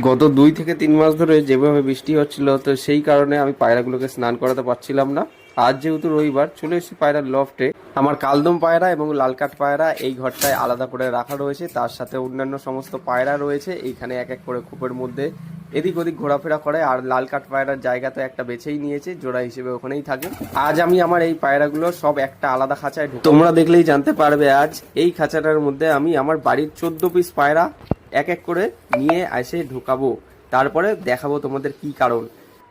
গত দুই থেকে তিন মাস ধরে যেভাবে বৃষ্টি হচ্ছিল, তো সেই কারণে আমি পায়রাগুলোকে স্নান করাতে পারছিলাম না। আজ যেহেতু রবিবার, চলে এসেছি পায়রার লফটে। আমার কালদম পায়রা এবং লালকাট পায়রা এই ঘরটায় আলাদা করে রাখা রয়েছে। তার সাথে অন্যান্য সমস্ত পায়রা রয়েছে। এইখানে এক এক করে খোপের মধ্যে এদিক ওদিক ঘোরাফেরা করে, আর লাল কাঠ পায়রার জায়গা তো একটা বেছেই নিয়েছে, জোড়া হিসেবে ওখানেই থাকে। আজ আমি আমার এই পায়রাগুলো সব একটা আলাদা খাঁচায় তোমরা দেখলেই জানতে পারবে আজ, এই খাঁচাটার মধ্যে আমি আমার বাড়ির চোদ্দ পিস পায়রা এক এক করে নিয়ে এসে ঢুকাবো। তারপরে দেখাবো তোমাদের কি কারণ।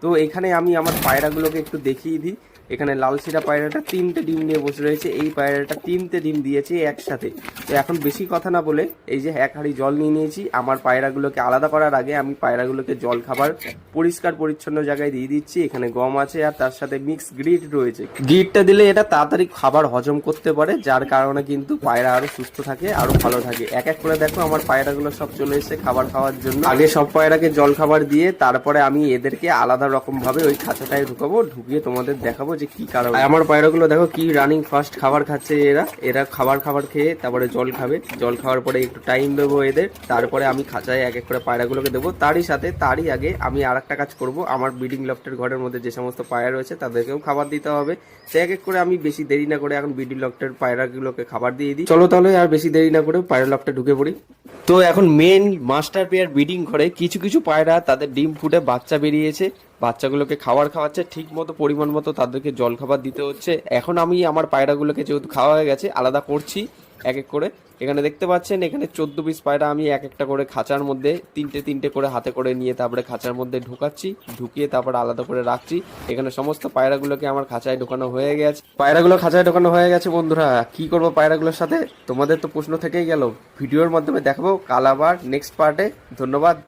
তো এখানে আমি আমার পায়রাগুলোকে একটু দেখিয়ে দিই। এখানে লাল সিরা পায়রাটা তিনটে ডিম নিয়ে বসে রয়েছে। এই পায়রাটা তিনটে ডিম দিয়েছে একসাথে। তো এখন বেশি কথা না বলে এই যে এক হাঁড়ি জল নিয়ে নিয়েছি। আমার পায়রাগুলোকে আলাদা করার আগে আমি পায়রাগুলোকে জল, খাবার পরিষ্কার, পরিচ্ছন্ন জায়গায় দিয়ে দিচ্ছি। এখানে গম আছে আর তার সাথে মিক্স গ্রিট রয়েছে। গ্রিটটা দিলে এটা তাড়াতাড়ি খাবার হজম করতে পারে, যার কারণে কিন্তু পায়রা আরও সুস্থ থাকে, আরও ভালো থাকে। এক এক করে দেখো আমার পায়রাগুলো সব চলে এসেছে খাবার খাওয়ার জন্য। আগে সব পায়রাকে জল, খাবার দিয়ে তারপরে আমি এদেরকে আলাদা রকম ভাবে ওই খাঁচাটায় ঢুকাবো, ঢুকিয়ে তোমাদের দেখাবো যে কি কারণ? আমার পায়রাগুলো দেখো কি রানিং ফার্স্ট খাবার খাচ্ছে এরা। এরা খাবার খাবার খেয়ে তারপরে জল খাবে। জল খাওয়ার পরে একটু টাইম দেবো এদের। তারপরে আমি খাঁচায় এক এক করে পায়রাগুলোকে দেবো। তারই সাথে তারই আগে আমি আর একটা কাজ করব। আমার ব্রিডিং লফটের ঘরের মধ্যে যে সমস্ত পায়রা রয়েছে তাদেরকেও খাবার দিতে হবে। সে এক এক করে আমি বেশি দেরি না করে এখন ব্রিডিং লফটের পায়রাগুলোকে খাবার দিয়ে দিই। চলো তাহলে আর বেশি দেরি না করে পায়রা লফটে ঢুকে পড়ি। তো এখন মেন মাস্টার পেয়ার ব্রিডিং ঘরে কিছু কিছু পায়রা তাদের ডিম ফুটে বাচ্চা বেরিয়েছে, বাচ্চাগুলোকে খাবার খাওয়াচ্ছে, ঠিক মতো পরিমাণ মতো তাদেরকে জল খাবার দিতে হচ্ছে। এখন আমি আমার পায়রাগুলোকে যেহেতু খাওয়া হয়ে গেছে, আলাদা করছি। এক এক করে। এখানে দেখতে পাচ্ছেন, এখানে চোদ্দ পিস পায়রা আমি এক একটা করে খাঁচার মধ্যে, তিনটে তিনটে করে হাতে করে নিয়ে তারপরে খাঁচার মধ্যে ঢুকাচ্ছি, ঢুকিয়ে তারপরে আলাদা করে রাখছি। এখানে সমস্ত পায়রাগুলোকে আমার খাঁচায় ঢোকানো হয়ে গেছে। পায়রাগুলো খাঁচায় ঢোকানো হয়ে গেছে, বন্ধুরা। কি করব পায়রাগুলোর সাথে? তোমাদের তো প্রশ্ন থেকেই গেল। ভিডিওর মাধ্যমে দেখাবো। কাল আবার নেক্সট পার্টে ধন্যবাদ।